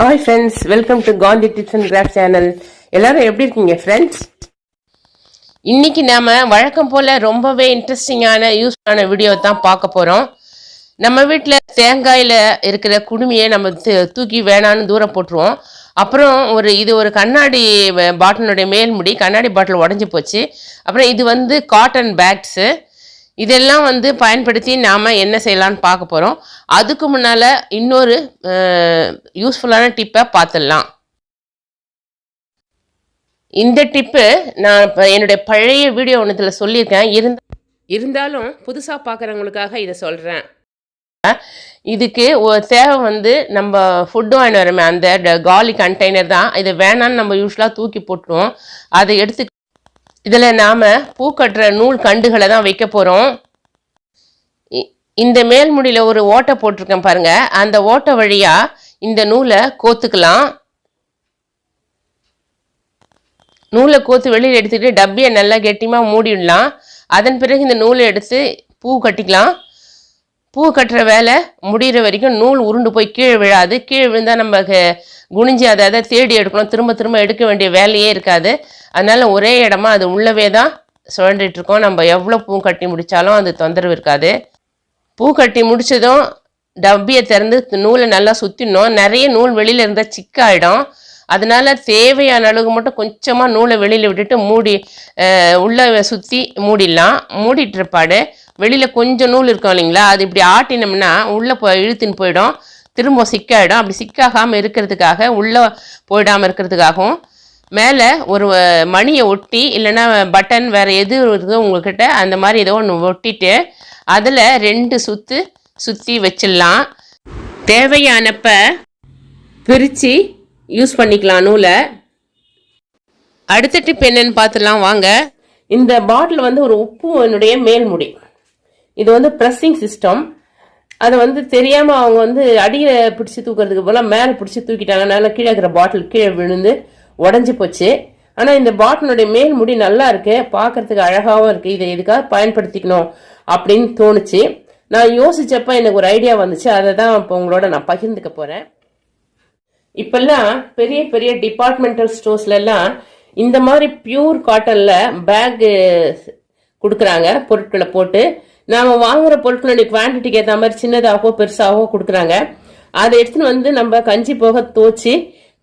Hi friends welcome to Gandhi tips and craft channel எல்லாரும் எப்படி இருக்கீங்க ஃப்ரெண்ட்ஸ் இன்னைக்கு நாம வழக்கம் போல ரொம்பவே இன்ட்ரெஸ்டிங்கான யூஸ்ஃபுல்லான வீடியோ தான் பார்க்க போறோம். நம்ம வீட்டில் தேங்காயில் இருக்கிற குடுமையை நம்ம தூக்கி வேணான்னு தூரம் போட்டுருவோம். அப்புறம் ஒரு இது ஒரு கண்ணாடி பாட்டிலுடைய மேல்முடி கண்ணாடி பாட்டில் உடஞ்சி போச்சு. அப்புறம் இது வந்து காட்டன் பேக்ஸு இதெல்லாம் வந்து பயன்படுத்தி நாம் என்ன செய்யலாம்னு பார்க்க போகிறோம் அதுக்கு முன்னால் இன்னொரு யூஸ்ஃபுல்லான டிப்பை பார்த்துடலாம். இந்த டிப்பு நான் இப்போ என்னுடைய பழைய வீடியோ ஒன்றுத்தில் சொல்லியிருக்கேன். இருந்த இருந்தாலும் புதுசாக பார்க்குறவங்களுக்காக இதை சொல்கிறேன் இதுக்கு தேவை வந்து நம்ம ஃபுட்டு வாங்கிட்டு வரமே அந்த ட- காலி கண்டெய்னர் தான். இதை வேணான்னு நம்ம யூஸ்வலாக தூக்கி போட்டுருவோம். அதை எடுத்து இதில் நாம் பூ கட்டுற நூல் கண்டுகளை தான் வைக்க போகிறோம் இந்த மேல்முடியில் ஒரு ஓட்டை போட்டிருக்கேன் பாருங்கள் அந்த ஓட்டை வழியாக இந்த நூலை கோத்துக்கலாம். நூலை கோத்து வெளியில் எடுத்துக்கிட்டு டப்பியை நல்லா கெட்டியமாக மூடிடலாம். அதன் பிறகு இந்த நூலை எடுத்து பூ கட்டிக்கலாம். பூ கட்டுற வேலை முடிகிற வரைக்கும் நூல் உருண்டு போய் கீழே விழாது. கீழே விழுந்தால் நம்ம க- குனிஞ்சு அதை அதை தேடி எடுக்கணும். திரும்ப திரும்ப எடுக்க வேண்டிய வேலையே இருக்காது. அதனால் ஒரே இடமா அது உள்ளவே தான் சுழண்டுட்டு இருக்கோம். நம்ம எவ்வளோ பூ கட்டி முடித்தாலும் அது தொந்தரவு இருக்காது. பூ கட்டி முடிச்சதும் டப்பியை திறந்து நூலை நல்லா சுற்றிடணும் நிறைய நூல் வெளியில் இருந்தால் சிக்காயிடும். அதனால தேவையான அளவுக்கு மட்டும் கொஞ்சமாக நூலை வெளியில் விட்டுட்டு மூடி உள்ளே உள்ள சுற்றி மூடிடலாம். மூடிட்டு இருப்பாடு. வெளியில் கொஞ்சம் நூல் இருக்கும் இல்லைங்களா? அது இப்படி ஆட்டினோம்னா உள்ளே போ இழுத்துன்னு போயிடும். திரும்ப சிக்காயிடும். அப்படி சிக்காகாமல் இருக்கிறதுக்காக உள்ளே போயிடாமல் இருக்கிறதுக்காகவும் மேலே ஒரு மணியை ஒட்டி இல்லைன்னா பட்டன் வேறு எது இருக்குதோ உங்ககிட்ட அந்த மாதிரி ஏதோ ஒன்று ஒட்டிட்டு அதில் ரெண்டு சுற்று சுற்றி வச்சிடலாம். தேவையானப்ப பிரித்து யூஸ் பண்ணிக்கலாம் நூலை. அடுத்த டிப் என்னன்னு பார்த்துலாம் வாங்க. இந்த பாட்டில் வந்து ஒரு உப்பு என்னுடைய மேல்முடி. இது வந்து ப்ரெஸ்ஸிங் சிஸ்டம். அதை வந்து தெரியாம அவங்க வந்து அடியில பிடிச்சி தூக்குறதுக்கு போல மேலே பிடிச்சி தூக்கிட்டாங்கனால கீழே இருக்கிற பாட்டில் கீழே விழுந்து உடஞ்சி போச்சு. ஆனா இந்த பாட்டிலுடைய மேல் முடி நல்லா இருக்கு. பார்க்கறதுக்கு அழகாவும் இருக்கு. இதை எதுக்காக பயன்படுத்திக்கணும் அப்படின்னு தோணுச்சு. நான் யோசிச்சப்ப எனக்கு ஒரு ஐடியா வந்துச்சு. அதை தான் இப்போ உங்களோட நான் பகிர்ந்துக்க போறேன். இப்பெல்லாம் பெரிய பெரிய டிபார்ட்மெண்டல் ஸ்டோர்ஸ்ல எல்லாம் இந்த மாதிரி பியூர் காட்டன்ல பேக் கொடுக்குறாங்க. பொருட்களை போட்டு நாம வாங்குற பொருட்களுடைய குவான்டிட்டிக்கு ஏற்ற மாதிரி சின்னதாகவோ பெருசாகவோ கொடுக்குறாங்க. அதை எடுத்துன்னு வந்து நம்ம கஞ்சி போக தோச்சு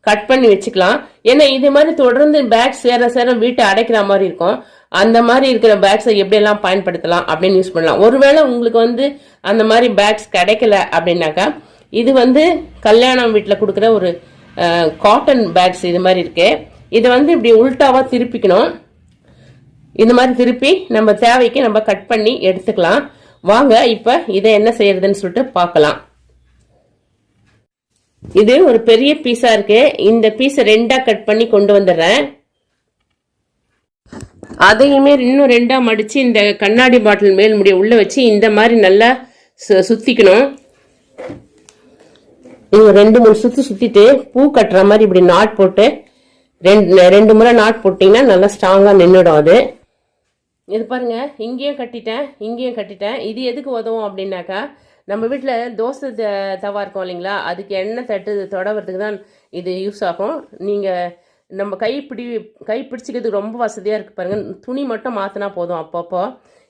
கட் பண்ணி வச்சுக்கலாம். ஏன்னா இது மாதிரி தொடர்ந்து பேக் சேர சேர வீட்டை அடைக்கிற மாதிரி இருக்கும். அந்த மாதிரி இருக்கிற பேக்ஸை எப்படியெல்லாம் பயன்படுத்தலாம் அப்படின்னு யூஸ் பண்ணலாம். ஒருவேளை உங்களுக்கு வந்து அந்த மாதிரி பேக்ஸ் கிடைக்கல அப்படின்னாக்கா இது வந்து கல்யாணம் வீட்டில் கொடுக்குற ஒரு காட்டன் பேக்ஸ் இது மாதிரி இருக்கு. இதை வந்து இப்படி உல்ட்டாவாக திருப்பிக்கணும். இந்த மாதிரி திருப்பி நம்ம தேவைக்கு நம்ம கட் பண்ணி எடுத்துக்கலாம். வாங்க இப்ப இதை என்ன செய்யறதுன்னு சொல்லிட்டு பார்க்கலாம். இது ஒரு பெரிய பீஸா இருக்கு. இந்த பீஸை ரெண்டா கட் பண்ணி கொண்டு வந்துடுறேன். அதையுமே இன்னும் ரெண்டா மடிச்சு இந்த கண்ணாடி பாட்டில் மேல் முடிய உள்ள வச்சு இந்த மாதிரி நல்லா சு- சுத்திக்கணும். இது ரெண்டு மூணு சுத்து சுத்திட்டு பூ கட்டுற மாதிரி இப்படி நாட் போட்டு ரெண்டு ரெண்டு முறை நாட் போட்டிங்கன்னா நல்லா ஸ்ட்ராங்கா நின்றுடும் அது. இது பாருங்கள் இங்கேயும் கட்டிட்டேன் இங்கேயும் கட்டிட்டேன். இது எதுக்கு உதவும் அப்படின்னாக்கா நம்ம வீட்டில் தோசை த- தவா இருக்கும் இல்லைங்களா? அதுக்கு எண்ணெய் தட்டு தொடவுறதுக்கு தான் இது யூஸ் ஆகும். நீங்கள் நம்ம கை பிடி கை பிடிச்சிக்கிறதுக்கு ரொம்ப வசதியாக இருக்குது பாருங்கள் துணி மட்டும் மாற்றினா போதும் அப்பப்போ.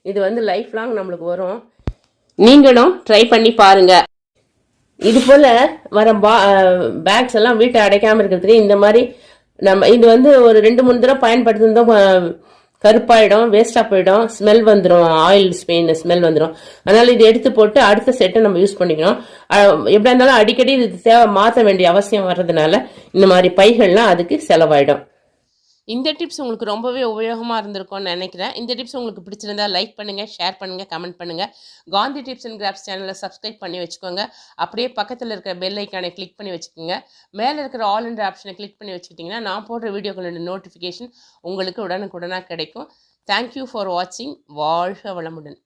இது வந்து லைஃப் லாங் நம்மளுக்கு வரும். நீங்களும் ட்ரை பண்ணி பாருங்கள் இது போல் வர பா பேக்ஸ் எல்லாம் வீட்டை அடைக்காமல் இருக்கிறதுக்கு இந்த மாதிரி நம்ம இது வந்து ஒரு ரெண்டு மூணு தடவை பயன்படுத்திருந்தோம் கருப்பாயிடும் வேஸ்டா போயிடும் ஸ்மெல் வந்துடும் ஆயில் ஸ்பெயின் ஸ்மெல் வந்துடும் அதனால இது எடுத்து போட்டு அடுத்த செட்டை நம்ம யூஸ் பண்ணிக்கணும். எப்படியா இருந்தாலும் அடிக்கடி இது தேவை மாற்ற வேண்டிய அவசியம் வர்றதுனால இந்த மாதிரி பைகள்லாம் அதுக்கு செலவாயிடும். இந்த டிப்ஸ் உங்களுக்கு ரொம்பவே உபயோகமாக இருந்திருக்கும்னு நினைக்கிறேன். இந்த டிப்ஸ் உங்களுக்கு பிடிச்சிருந்தா லைக் பண்ணுங்கள் ஷேர் பண்ணுங்கள் கமெண்ட் பண்ணுங்கள் காந்தி டிப்ஸ் அண்ட் கிராப்ஸ் சேனலை சப்ஸ்கிரைப் பண்ணி வச்சுக்கோங்க. அப்படியே பக்கத்தில் இருக்கிற பெல் ஐக்கானை கிளிக் பண்ணி வச்சுக்கோங்க. மேலே இருக்கிற ஆல் என்ற ஆப்ஷனை கிளிக் பண்ணி வச்சுக்கிட்டிங்கன்னா நான் போடுற வீடியோக்களோட நோட்டிஃபிகேஷன் உங்களுக்கு உடனுக்குடனாக கிடைக்கும். தேங்க்யூ ஃபார் வாட்சிங் வாழ்க வளமுடன்.